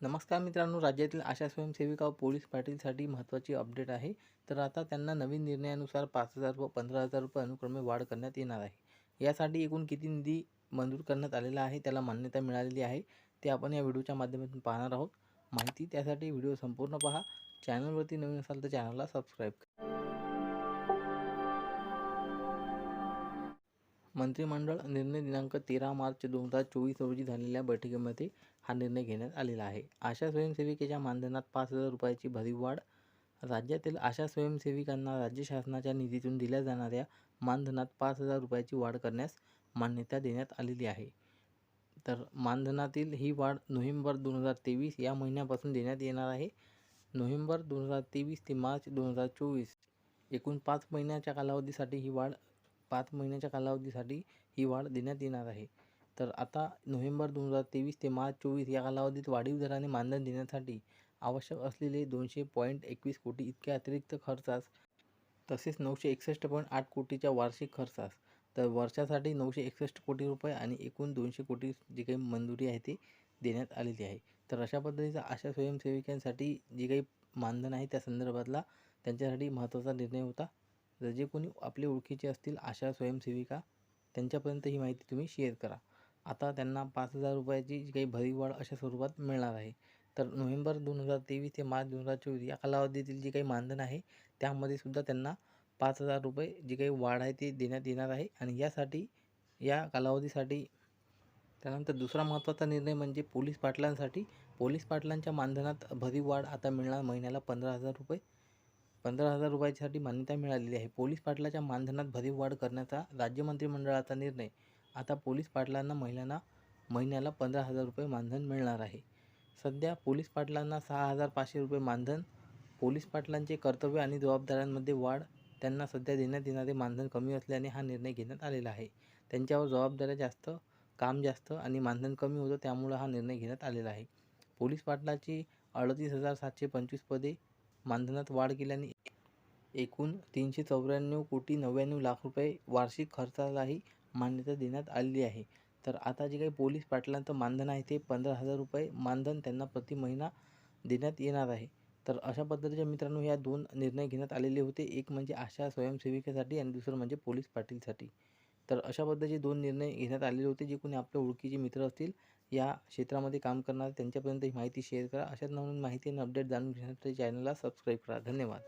नमस्कार मित्रांनो राज्यातील आशा स्वयंसेविका व पोलीस पाटीलसाठी महत्त्वाची अपडेट आहे. तर आता त्यांना नवीन निर्णयानुसार पाच हजार व पंधरा हजार रुपये अनुक्रमे वाढ करण्यात येणार आहे. यासाठी एकूण किती निधी मंजूर करण्यात आलेला आहे त्याला मान्यता मिळालेली आहे ते आपण या व्हिडिओच्या माध्यमातून पाहणार आहोत. माहिती त्यासाठी व्हिडिओ संपूर्ण पहा. चॅनलवरती नवीन असाल तर चॅनलला सबस्क्राईब करा. मंत्रिमंडळ निर्णय दिनांक तेरा मार्च दोन हजार चोवीस रोजी झालेल्या बैठकीमध्ये हा निर्णय घेण्यात आलेला आहे. आशा स्वयंसेविकेच्या मानधनात पाच हजार रुपयाची भरीव वाढ. राज्यातील आशा स्वयंसेविकांना राज्य शासनाच्या निधीतून दिल्या जाणाऱ्या मानधनात पाच हजार रुपयाची वाढ करण्यास मान्यता देण्यात आलेली आहे. तर मानधनातील ही वाढ नोव्हेंबर दोन हजार तेवीस या महिन्यापासून देण्यात येणार आहे. नोव्हेंबर दोन हजार तेवीस ते मार्च दोन हजार चोवीस. एकूण पाच महिन्याच्या कालावधीसाठी ही वाढ पाच महिन्याच्या कालावधीसाठी ही वाढ देण्यात येणार आहे. तर आता नोव्हेंबर दोन हजार तेवीस ते मार्च चोवीस या कालावधीत वाढीव दराने मानधन देण्यासाठी आवश्यक असलेले दोनशे पॉईंट एकवीस कोटी इतक्या अतिरिक्त खर्चास तसेच नऊशे एकसष्ट पॉईंट आठ कोटीच्या वार्षिक खर्चास. तर वर्षासाठी नऊशे एकसष्ट कोटी रुपये आणि एकूण दोनशे कोटी जी काही मंजुरी आहे ती देण्यात आलेली आहे. तर अशा पद्धतीचा अशा स्वयंसेविकांसाठी जे काही मानधन आहे त्या संदर्भातला त्यांच्यासाठी महत्त्वाचा निर्णय होता. जर जे कोणी आपले ओळखीचे असतील अशा स्वयंसेविका त्यांच्यापर्यंत ही माहिती तुम्ही शेअर करा. आता त्यांना पाच हजार रुपयाची जी काही भरीव वाढ अशा स्वरूपात मिळणार आहे. तर नोव्हेंबर दोन हजार तेवीस ते मार्च दोन हजार चोवीस या कालावधीतील जे काही मानधन आहे त्यामध्ये सुद्धा त्यांना पाच हजार रुपये जी काही वाढ आहे ती देण्यात येणार आहे. आणि यासाठी या कालावधीसाठी त्यानंतर दुसरा महत्त्वाचा निर्णय म्हणजे पोलीस पाटलांसाठी. पोलीस पाटलांच्या मानधनात भरीव वाढ आता मिळणार महिन्याला पंधरा हजार रुपये. पंधरा हजार रुपयासाठी मान्यता मिळालेली आहे. पोलीस पाटलाच्या मानधनात भरीव वाढ करण्याचा राज्य मंत्रिमंडळाचा निर्णय. आता पोलीस पाटलांना महिलांना महिन्याला पंधरा हजार रुपये मानधन मिळणार आहे. सध्या पोलीस पाटलांना सहा हजार पाचशे रुपये मानधन पोलीस पाटलांचे कर्तव्य आणि जबाबदाऱ्यांमध्ये वाढ त्यांना सध्या देण्यात येणारे मानधन कमी असल्याने हा निर्णय घेण्यात आलेला आहे. त्यांच्यावर जबाबदाऱ्या जास्त काम जास्त आणि मानधन कमी होतं त्यामुळं हा निर्णय घेण्यात आलेला आहे. पोलीस पाटलाची अडतीस हजार सातशे पंचवीस पदे मानधनात वाढ केल्याने एकूण तीनशे चौऱ्याण्णव कोटी नव्याण्णव लाख रुपये वार्षिक खर्चालाही मान्यता देण्यात आलेली आहे. तर आता जे काही पोलीस पाटलांचं मानधन आहे ते पंधरा हजार रुपये मानधन त्यांना प्रति महिना देण्यात येणार आहे. तर अशा पद्धतीच्या मित्रांनो या दोन निर्णय घेण्यात आलेले होते. एक म्हणजे आशा स्वयंसेविकेसाठी आणि दुसरं म्हणजे पोलीस पाटीलसाठी. तर अशा पद्धतीचे दोन निर्णय घेण्यात आलेले होते जे कोणी आपल्या ओळखीचे मित्र असतील या क्षेत्रामध्ये काम करणार त्यांच्यापर्यंत ही माहिती शेअर करा. अशाच नवीन माहिती आणि अपडेट जाणून घेण्यासाठी चॅनलला सबस्क्राईब करा. धन्यवाद.